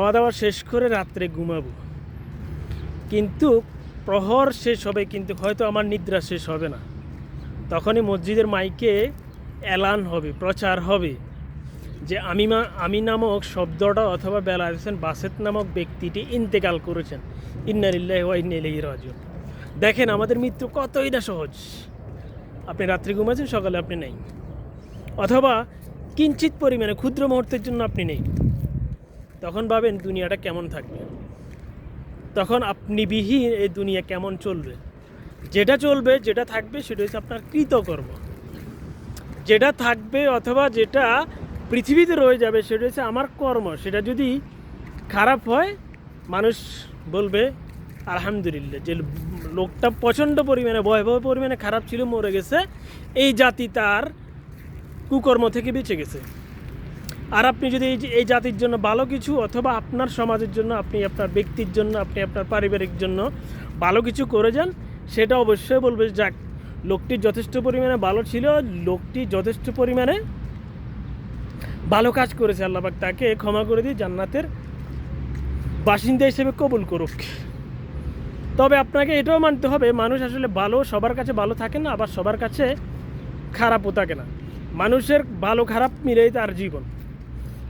খাওয়া দাওয়া শেষ করে রাত্রে ঘুমাবো। কিন্তু প্রহর শেষ হবে, কিন্তু হয়তো আমার নিদ্রা শেষ হবে না। তখনই মসজিদের মাইকে এলান হবে, প্রচার হবে যে আমি মা আমি নামক শব্দটা অথবা বেলা হোসেন বাসেত নামক ব্যক্তিটি ইন্তেকাল করেছেন। ইন্নারিল্লাহ ওয়াইনাইহি রাজিউন। দেখেন আমাদের মৃত্যু কতই না সহজ। আপনি রাত্রি ঘুমাচ্ছেন, সকালে আপনি নেই। অথবা কিঞ্চিত পরিমাণে, ক্ষুদ্র মুহূর্তের জন্য আপনি নেই। তখন ভাবেন দুনিয়াটা কেমন থাকবে? তখন আপনি বিহীন এই দুনিয়া কেমন চলবে? যেটা চলবে, যেটা থাকবে, সেটা হচ্ছে আপনার কৃতকর্ম। যেটা থাকবে অথবা যেটা পৃথিবীতে রয়ে যাবে, সেটা হচ্ছে আমার কর্ম। সেটা যদি খারাপ হয়, মানুষ বলবে, আলহামদুলিল্লাহ। যে লোকটা প্রচণ্ড পরিমাণে, ভয়াবহ পরিমাণে খারাপ ছিল, মরে গেছে। এই জাতি তার কুকর্ম থেকে বেঁচে গেছে। আর আপনি যদি এই জাতির জন্য ভালো কিছু অথবা আপনার সমাজের জন্য, আপনি আপনার ব্যক্তির জন্য, আপনি আপনার পারিবারিক জন্য ভালো কিছু করে যান, সেটা অবশ্যই বলবে যাক, লোকটি যথেষ্ট পরিমাণে ভালো ছিল, লোকটি যথেষ্ট পরিমাণে ভালো কাজ করেছে আল্লাহবাক তাকে ক্ষমা করে দিয়ে জান্নাতের বাসিন্দা হিসেবে কবুল করুক। তবে আপনাকে এটাও মানতে হবে, মানুষ আসলে ভালো, সবার কাছে ভালো থাকে না, আবার সবার কাছে খারাপও থাকে না। মানুষের ভালো খারাপ মিলেই তার জীবন।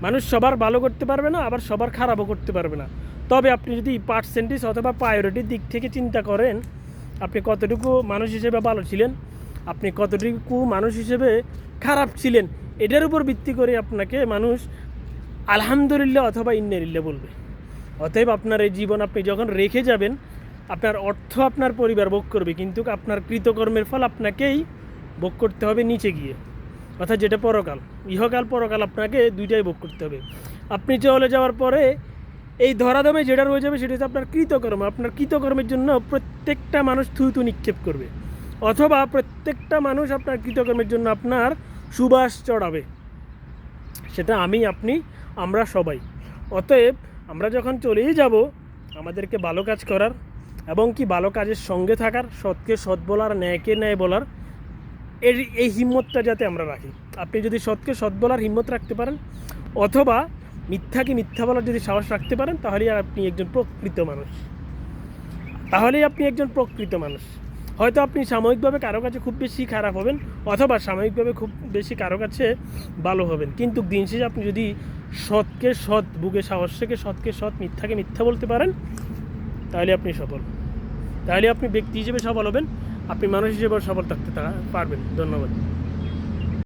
মানুষ সবার ভালো করতে পারবে না, আবার সবার খারাপও করতে পারবে না। তবে আপনি যদি পার্সেন্টেজ অথবা প্রায়োরিটির দিক থেকে চিন্তা করেন, আপনি কতটুকু মানুষ হিসেবে ভালো ছিলেন, আপনি কতটুকু মানুষ হিসেবে খারাপ ছিলেন, এটার উপর ভিত্তি করে আপনাকে মানুষ আলহামদুলিল্লাহ অথবা ইন্নারিল্লাহ বলবে। অতএব আপনার এই জীবন আপনি যখন রেখে যাবেন, আপনার অর্থ আপনার পরিবার ভোগ করবে, কিন্তু আপনার কৃতকর্মের ফল আপনাকেই ভোগ করতে হবে নিচে গিয়ে। অর্থাৎ যেটা পরকাল, ইহকাল, পরকাল আপনাকে দুইটাই ভোগ করতে হবে। আপনি চলে যাওয়ার পরে এই ধরাধামে যেটা রয়ে যাবে সেটা হচ্ছে আপনার কৃতকর্ম। আপনার কৃতকর্মের জন্য প্রত্যেকটা মানুষ থুতু নিক্ষেপ করবে। অথবা প্রত্যেকটা মানুষ আপনার কৃতকর্মের জন্য আপনার সুবাস চড়াবে। সেটা আমি, আপনি, আমরা সবাই। অতএব আমরা যখন চলেই যাব, আমাদেরকে ভালো কাজ করার এবং কি ভালো কাজের সঙ্গে থাকার, সৎকে সৎ বলার, ন্যায়কে ন্যায় বলার এর এই হিম্মতটা যাতে আমরা রাখি। আপনি যদি সৎকে সৎ বলার হিম্মত রাখতে পারেন, অথবা মিথ্যাকে মিথ্যা বলার যদি সাহস রাখতে পারেন, তাহলেই আপনি একজন প্রকৃত মানুষ। তাহলেই আপনি একজন প্রকৃত মানুষ। হয়তো আপনি সাময়িকভাবে কারও কাছে খুব বেশি খারাপ হবেন, অথবা সাময়িকভাবে খুব বেশি কারও কাছে ভালো হবেন। কিন্তু দিন শেষে আপনি যদি সৎকে সৎ বুকে সাহস থেকে সৎকে সৎ মিথ্যাকে মিথ্যা বলতে পারেন, তাহলে আপনি সফল। তাহলে আপনি ব্যক্তি হিসেবে সফল হবেন। আপনি মানুষ হিসেবে সফল থাকতে পারবেন। ধন্যবাদ।